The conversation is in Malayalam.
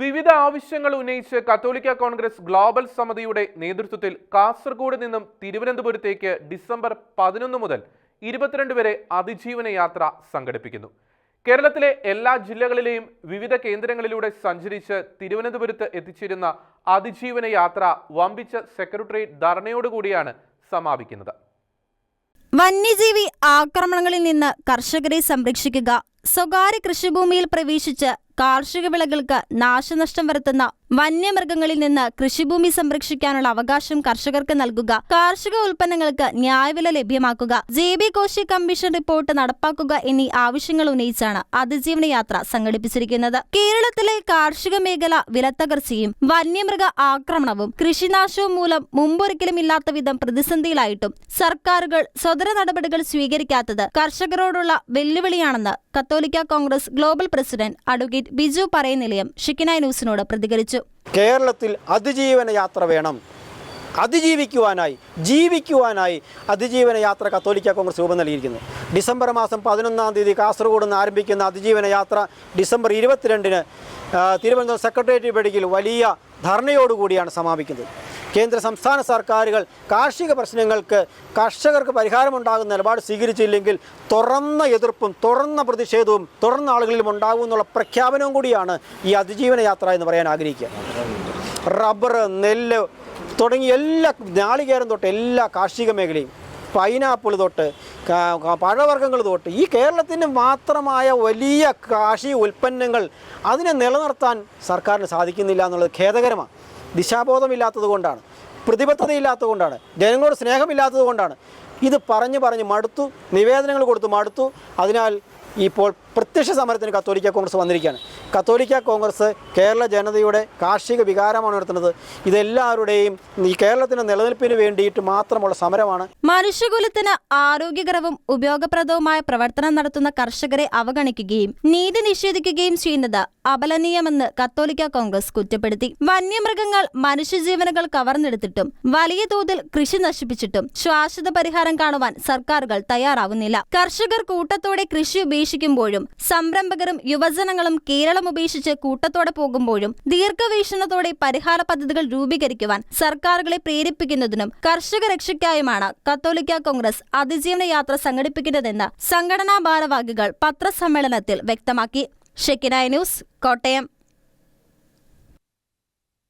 വിവിധ ആവശ്യങ്ങൾ ഉന്നയിച്ച് കത്തോലിക്ക കോൺഗ്രസ് ഗ്ലോബൽ സമിതിയുടെ നേതൃത്വത്തിൽ കാസർഗോഡ് നിന്നും തിരുവനന്തപുരത്തേക്ക് ഡിസംബർ പതിനൊന്ന് മുതൽ ഇരുപത്തിരണ്ട് വരെ അതിജീവന യാത്ര സംഘടിപ്പിക്കുന്നു. കേരളത്തിലെ എല്ലാ ജില്ലകളിലെയും വിവിധ കേന്ദ്രങ്ങളിലൂടെ സഞ്ചരിച്ച് തിരുവനന്തപുരത്ത് എത്തിച്ചേരുന്ന അതിജീവന യാത്ര വമ്പിച്ച സെക്രട്ടറി ധർണയോടുകൂടിയാണ് സമാപിക്കുന്നത്. വന്യജീവി ആക്രമണങ്ങളിൽ നിന്ന് കർഷകരെ സംരക്ഷിക്കുക സ്വകാര്യ കൃഷിഭൂമിയിൽ പ്രവേശിച്ച് കാർഷിക വിളകൾക്ക് നാശനഷ്ടം വരുത്തുന്ന വന്യമൃഗങ്ങളിൽ നിന്ന് കൃഷിഭൂമി സംരക്ഷിക്കാനുള്ള അവകാശം കർഷകർക്ക് നൽകുക. കാർഷിക ഉൽപ്പന്നങ്ങൾക്ക് ന്യായവില ലഭ്യമാക്കുക. J B Koshy commission report നടപ്പാക്കുക എന്നീ ആവശ്യങ്ങൾ ഉന്നയിച്ചാണ് അതിജീവന യാത്ര സംഘടിപ്പിച്ചിരിക്കുന്നത്. കേരളത്തിലെ കാർഷിക മേഖല വിലത്തകർച്ചയും വന്യമൃഗ ആക്രമണവും കൃഷിനാശവും മൂലം മുമ്പൊരിക്കലും ഇല്ലാത്ത വിധം പ്രതിസന്ധിയിലായിട്ടും സർക്കാരുകൾ സ്വതര നടപടികൾ സ്വീകരിക്കാത്തത് കർഷകരോടുള്ള വെല്ലുവിളിയാണെന്ന് Catholic Congress global president advocate Biju Parayanilayam Shekinah ന്യൂസിനോട് പ്രതികരിച്ചു. കേരളത്തിൽ അതിജീവന യാത്ര വേണം. അതിജീവിക്കുവാനായി ജീവിക്കുവാനായി അതിജീവന യാത്ര കത്തോലിക്ക കോൺഗ്രസ് രൂപം നൽകിയിരിക്കുന്നു. ഡിസംബർ മാസം പതിനൊന്നാം തീയതി കാസർഗോഡ് നിന്ന് ആരംഭിക്കുന്ന അതിജീവന യാത്ര ഡിസംബർ ഇരുപത്തിരണ്ടിന് തിരുവനന്തപുരം സെക്രട്ടേറിയറ്റ് പടിക്കൽ വലിയ ധർണയോടുകൂടിയാണ് സമാപിക്കുന്നത്. കേന്ദ്ര സംസ്ഥാന സർക്കാരുകൾ കാർഷിക പ്രശ്നങ്ങൾക്ക് കർഷകർക്ക് പരിഹാരമുണ്ടാകുന്ന നിലപാട് സ്വീകരിച്ചില്ലെങ്കിൽ തുറന്ന എതിർപ്പും തുറന്ന പ്രതിഷേധവും തുറന്ന ആളുകളിലും ഉണ്ടാകും എന്നുള്ള പ്രഖ്യാപനവും കൂടിയാണ് ഈ അതിജീവന യാത്ര എന്ന് പറയാൻ ആഗ്രഹിക്കുക. റബ്ബർ നെല്ല് തുടങ്ങിയ എല്ലാ നാളികേരം തൊട്ട് എല്ലാ കാർഷിക മേഖലയും പൈനാപ്പിൾ തൊട്ട് പഴവർഗങ്ങൾ തൊട്ട് ഈ കേരളത്തിന് മാത്രമായ വലിയ കാർഷിക ഉൽപ്പന്നങ്ങൾ അതിനെ നിലനിർത്താൻ സർക്കാരിന് സാധിക്കുന്നില്ല എന്നുള്ളത് ഖേദകരമാണ്. ദിശാബോധമില്ലാത്തത് പ്രതിബദ്ധതയില്ലാത്തതുകൊണ്ടാണ് പ്രതിബദ്ധതയില്ലാത്തത് കൊണ്ടാണ് ജനങ്ങളോട് സ്നേഹമില്ലാത്തതുകൊണ്ടാണ്. ഇത് പറഞ്ഞ് പറഞ്ഞ് മടുത്തു നിവേദനങ്ങൾ കൊടുത്ത് മടുത്തു. അതിനാൽ ഇപ്പോൾ പ്രത്യക്ഷ സമരത്തിന് കത്തോലിക്ക കോൺഗ്രസ് വന്നിരിക്കുകയാണ്. കത്തോലിക്ക കോൺഗ്രസ് കേരള ജനതയുടെ കാർഷിക വികാരമാണ് ഉയർത്തുന്നത് ഇതെല്ലാവരുടെയും ഈ കേരളത്തിന്റെ നിലനിൽപ്പിന് വേണ്ടിയിട്ട് മാത്രമുള്ള സമരമാണ്. മനുഷ്യകുലത്തിന് ആരോഗ്യകരവും ഉപയോഗപ്രദവുമായ പ്രവർത്തനം നടത്തുന്ന കർഷകരെ അവഗണിക്കുകയും നീതി നിഷേധിക്കുകയും ചെയ്യുന്നത് അപലനീയമെന്ന് കത്തോലിക്ക കോൺഗ്രസ് കുറ്റപ്പെടുത്തി. വന്യമൃഗങ്ങൾ മനുഷ്യജീവനുകൾ കവർന്നെടുത്തിട്ടും വലിയ തോതിൽ കൃഷി നശിപ്പിച്ചിട്ടും ശാശ്വത പരിഹാരം കാണുവാൻ സർക്കാരുകൾ തയ്യാറാവുന്നില്ല. കർഷകർ കൂട്ടത്തോടെ കൃഷി ഉപേക്ഷിക്കുമ്പോഴും സംരംഭകരും യുവജനങ്ങളും കേരളം ഉപേക്ഷിച്ച് കൂട്ടത്തോടെ പോകുമ്പോഴും ദീർഘവീക്ഷണത്തോടെ പരിഹാര പദ്ധതികൾ രൂപീകരിക്കുവാൻ സർക്കാരുകളെ പ്രേരിപ്പിക്കുന്നതിനും കർഷക രക്ഷയ്ക്കായുമാണ് കത്തോലിക്ക കോൺഗ്രസ് അതിജീവന യാത്ര സംഘടിപ്പിക്കുന്നതെന്ന് സംഘടനാ ഭാരവാഹികൾ പത്രസമ്മേളനത്തിൽ വ്യക്തമാക്കി. Shekinah news Kottayam.